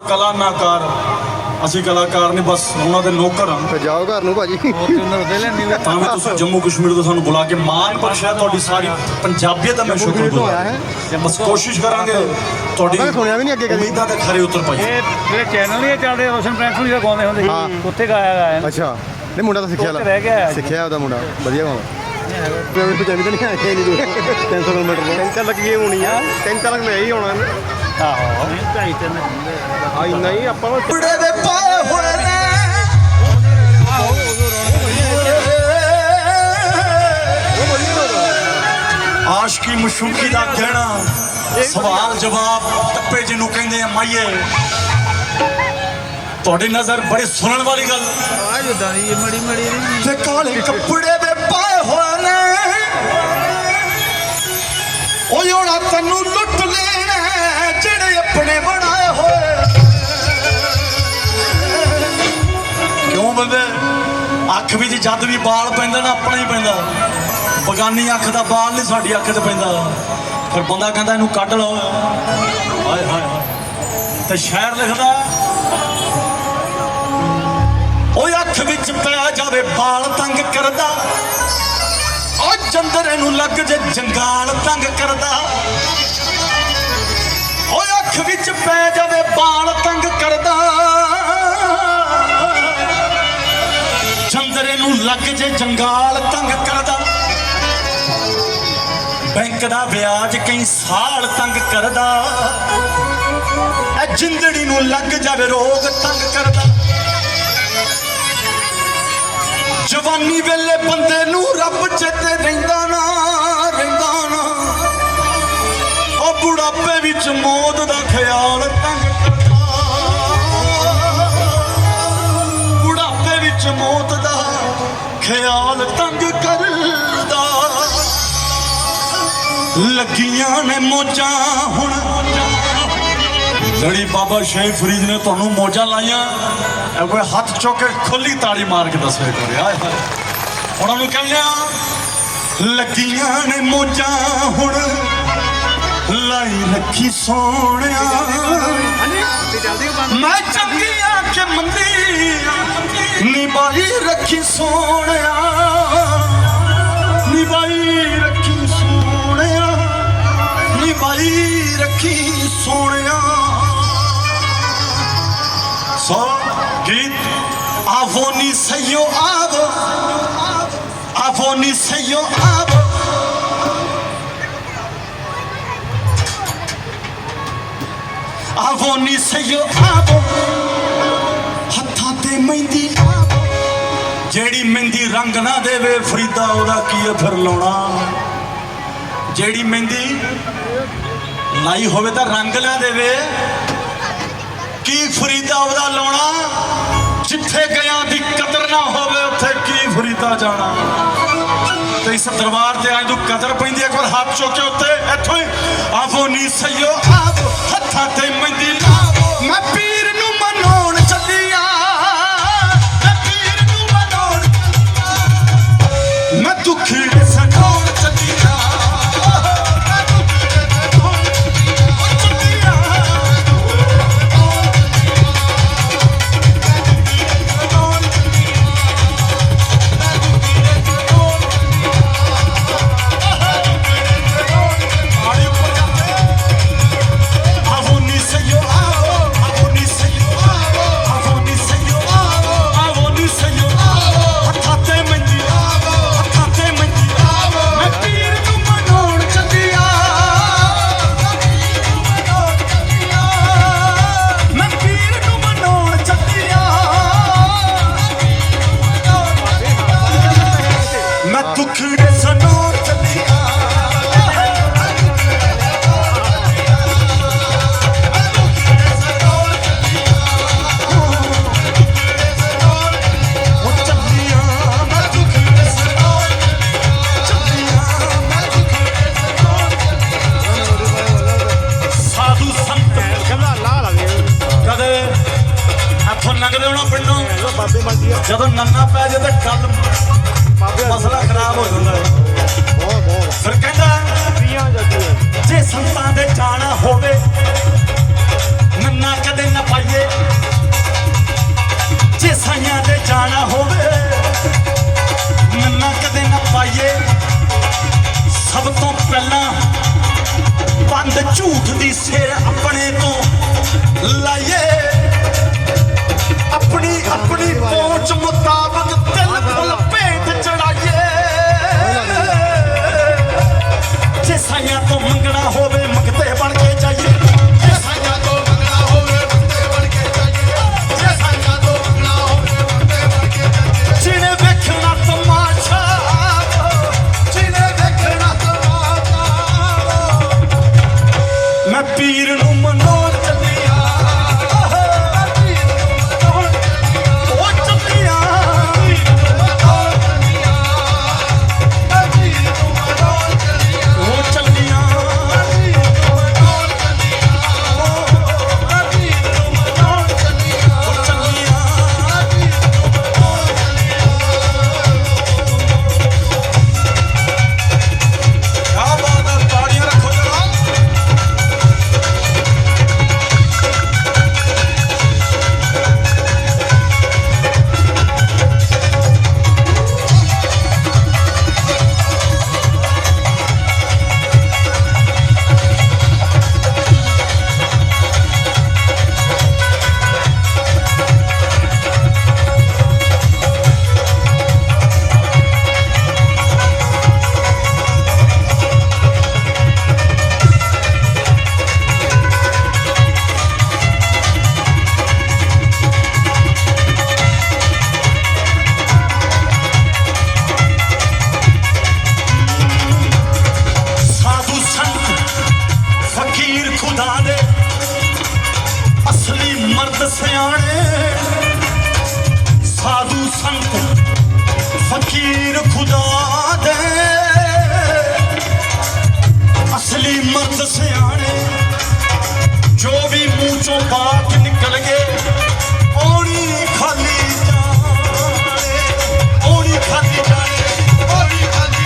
ਕਲਾ ਨਾਕਾਰ ਅਸੀਂ ਕਲਾਕਾਰ ਨਹੀਂ ਬਸ ਉਹਨਾਂ ਦੇ ਨੌਕਰ ਹਾਂ। ਤੇ ਜਾਓ ਘਰ ਨੂੰ ਭਾਜੀ। ਤਾਂ ਵੀ ਤੁਸੀਂ ਜੰਮੂ ਕਸ਼ਮੀਰ ਤੋਂ ਸਾਨੂੰ ਬੁਲਾ ਕੇ ਮਾਣ ਬਖਸ਼ਿਆ ਤੁਹਾਡੀ ਸਾਰੀ ਪੰਜਾਬੀਅਤ ਦਾ ਮੈਂ ਸ਼ੁਕਰ ਗੁਜ਼ਾਰ ਬਸ ਕੋਸ਼ਿਸ਼ ਕਰਾਂਗੇ ਤੁਹਾਡੀ ਮੈਂ ਸੁਣਿਆ ਵੀ ਨਹੀਂ ਅੱਗੇ ਕਦੀ। ਉਮੀਦਾਂ ਤੇ ਖਰੇ ਉਤਰ ਪਾਈ ਇਹ ਜਿਹੜੇ ਚੈਨਲ ਨਹੀਂ ਚੱਲਦੇ ਰੋਸ਼ਨ ਪ੍ਰੈਂਕਸ ਨਹੀਂ ਗਾਉਂਦੇ ਹੁੰਦੇ ਹਾਂ। ਸੀ ਉੱਥੇ ਗਾਇਆ ਗਾਇਆ ਅੱਛਾ। ਨਹੀਂ ਮੁੰਡਾ ਤਾਂ ਸਿੱਖਿਆ ਉੱਥੇ ਰਹਿ ਗਿਆ ਹੈ। ਸਿੱਖਿਆ ਉਹਦਾ ਮੁੰਡਾ। ਵਧੀਆ ਗਾਉਂਦਾ ਪੰਜਾਬੀ ਤਾਂ ਨਹੀਂ ਆਇਆ ਨਹੀਂ ਦੂਰ 300 ਕਿਲੋਮੀਟਰ। ਤੋਂ ਟੈਂਕਰ ਲੱਗੀ ਹੋਣੀ ਆ। ਟੈਂਕਰ ਲੱਗ ਮੈਂ ਹੀ ਆਉਣਾ ਆਹੋ ਢਾਈ ਤਿੰਨ ਆ ਇੰਨਾ ਹੀ ਆਪਾਂ ਨੂੰ ਬੜੇ ਦੇ ਪਾਏ ਹੋਏ ਨੇ ਆਸ਼ਕੀ ਮਸ਼ੂਕੀ ਦਾ ਗਹਿਣਾ ਸਵਾਲ ਜਵਾਬ ਟੱਪੇ ਜਿਹਨੂੰ ਕਹਿੰਦੇ ਆ ਮਾਈਏ। ਤੁਹਾਡੀ ਨਜ਼ਰ ਬੜੀ ਸੁਣਨ ਵਾਲੀ ਗੱਲ। ਆ ਜੁਦਾਂ ਦੀ ਮੜੀ ਮੜੀ ਤੇ ਕਾਲੇ ਕੱਪੜੇ ਦੇ ਪਾਏ ਹੋਏ ਨੇ ਉਹ ਯੋੜਾ ਤੈਨੂੰ ਲੁੱਟ ਲੈਣਾ ਜਿਹੜੇ ਆਪਣੇ ਬਣਾਏ ਹੋਏ। ਕਿਉਂ ਬੰਦੇ? ਅੱਖ ਵਿੱਚ ਜਦ ਵੀ ਬਾਲ ਪੈਂਦਾ ਨਾ, ਆਪਣਾ ਹੀ ਪੈਂਦਾ। ਬਗਾਨੀ ਅੱਖ ਦਾ ਬਾਲ ਨਹੀਂ, ਸਾਡੀ ਅੱਖ 'ਤੇ ਪੈਂਦਾ। ਫਿਰ ਬੰਦਾ ਕਹਿੰਦਾ, ਇਹਨੂੰ ਕੱਢ ਲਓ। ਹਾਏ ਹਾਏ ਤੇ ਸ਼ਾਇਰ ਲਿਖਦਾ, ਓਏ ਅੱਖ ਵਿੱਚ ਪੈ ਜਾਵੇ ਬਾਲ ਤੰਗ ਕਰਦਾ। ਚੰਦਰੇ ਨੂੰ ਲੱਗ ਜੇ ਜੰਗਾਲ ਤੰਗ ਕਰਦਾ। ਓਏ ਅੱਖ ਵਿੱਚ ਪੈ ਜਾਵੇ ਬਾਲ ਤੰਗ ਕਰਦਾ। ਚੰਦਰੇ ਨੂੰ ਲੱਗ ਜੇ ਜੰਗਾਲ ਤੰਗ ਕਰਦਾ। ਬੈਂਕ ਦਾ ਵਿਆਜ ਕਈ ਸਾਲ ਤੰਗ ਕਰਦਾ। ਐ ਜਿੰਦੜੀ ਨੂੰ ਲੱਗ ਜਾਵੇ ਰੋਗ ਤੰਗ ਕਰਦਾ। ਜਵਾਨੀ ਵੇਲੇ ਬੰਦੇ ਨੂੰ ਰੱਬ ਚੇਤੇ ਰਹਿੰਦਾ ਨਾ ਰਹਿੰਦਾ ਨਾ। ਉਹ ਬੁਢਾਪੇ ਵਿੱਚ ਮੌਤ ਦਾ ਖਿਆਲ ਤੰਗ ਕਰਦਾ। ਬੁਢਾਪੇ ਵਿੱਚ ਮੌਤ ਦਾ ਖਿਆਲ ਤੰਗ ਕਰਦਾ। ਲੱਗੀਆਂ ਨੇ ਮੋਜਾਂ ਹੁਣ ਜਿਹੜੀ ਬਾਬਾ ਸ਼ੇਖ ਫਰੀਦ ਨੇ ਤੁਹਾਨੂੰ ਮੋਜਾਂ ਲਾਈਆਂ, ਇਹ ਕੋਈ ਹੱਥ ਚੁੱਕ ਕੇ ਖੁੱਲੀ ਤਾੜੀ ਮਾਰ ਕੇ ਦੱਸੇ ਕਰੇ ਆਏ ਹਾਏ। ਉਹਨਾਂ ਨੂੰ ਕਹਿੰਦੇ ਆ ਲੱਗੀਆਂ ਨੇ ਮੋਜਾਂ ਹੁਣ, ਲਾਈ ਰੱਖੀ ਸੋਹਣਿਆ। ਮੈਂ ਚੰਗੀਆਂ ਕਿ ਮੰਦੀ ਨਿਭਾਈ ਰੱਖੀ ਸੋਹਣਿਆ। ਨਿਭਾਈ ਰੱਖੀ ਸੋਹਣਿਆ, ਨਿਭਾਈ ਰੱਖੀ ਸੋਹਣਿਆ। ਗੀਤ ਆਵੋ ਨੀ ਸਈਓ ਆਵੋ ਆਵੋ ਨੀ ਸਈਓ ਆਵੋ ਆਵੋ ਹੱਥਾਂ ਤੇ ਮਹਿੰਦੀ ਜਿਹੜੀ ਮਹਿੰਦੀ ਰੰਗ ਨਾ ਦੇਵੇ ਫਰੀਦਾ ਉਹਦਾ ਕੀ ਹੈ ਫਿਰ ਲਾਉਣਾ ਜਿਹੜੀ ਮਹਿੰਦੀ ਲਾਈ ਹੋਵੇ ਤਾਂ ਰੰਗ ਨਾ ਦੇਵੇ ਕੀ ਜਾਣਾ? ਤੇ ਇਸ ਦਰਬਾਰ ਤੇ ਅੱਜ ਨੂੰ ਕਦਰ ਪੈਂਦੀ ਇੱਕ ਵਾਰ ਹੱਥ ਚੁੱਕ ਕੇ ਉੱਤੇ ਇੱਥੋਂ ਹੀ, ਆਵੋ ਨੀ ਸਈਓ, ਆਵੋ ਹੱਥਾਂ ਤੇ ਮਹਿੰਦੀ ਲਾਵੋ ਬਾਬੇ ਆ। ਜਦੋਂ ਨੰਨਾ ਪੈ ਜੇ ਤੇ ਕੱਲ ਬਾਬੇ ਮਸਲਾ ਖਰਾਬ ਹੋ ਜਾਂਦਾ। ਹੈ। ਬਹੁਤ ਬਹੁਤ। ਫਿਰ ਕਹਿੰਦਾ ਜੇ ਸੰਤਾਂ ਦੇ ਜਾਣਾ ਹੋਵੇ ਸਿਆਣੇ, ਸਾਧੂ ਸੰਤ, ਫਕੀਰ ਖੁਦਾ ਦੇ। ਅਸਲੀ ਮਰਦ ਸਿਆਣੇ, ਜੋ ਵੀ ਮੂੰਹ ਚੋਂ ਬਾਤ ਨਿਕਲ ਗਏ ਔਣੀ ਖਾਲੀ ਜਾਣੇ ਔਣੀ ਖਾਲੀ ਜਾਣੇ ਔਣੀ ਖਾਲੀ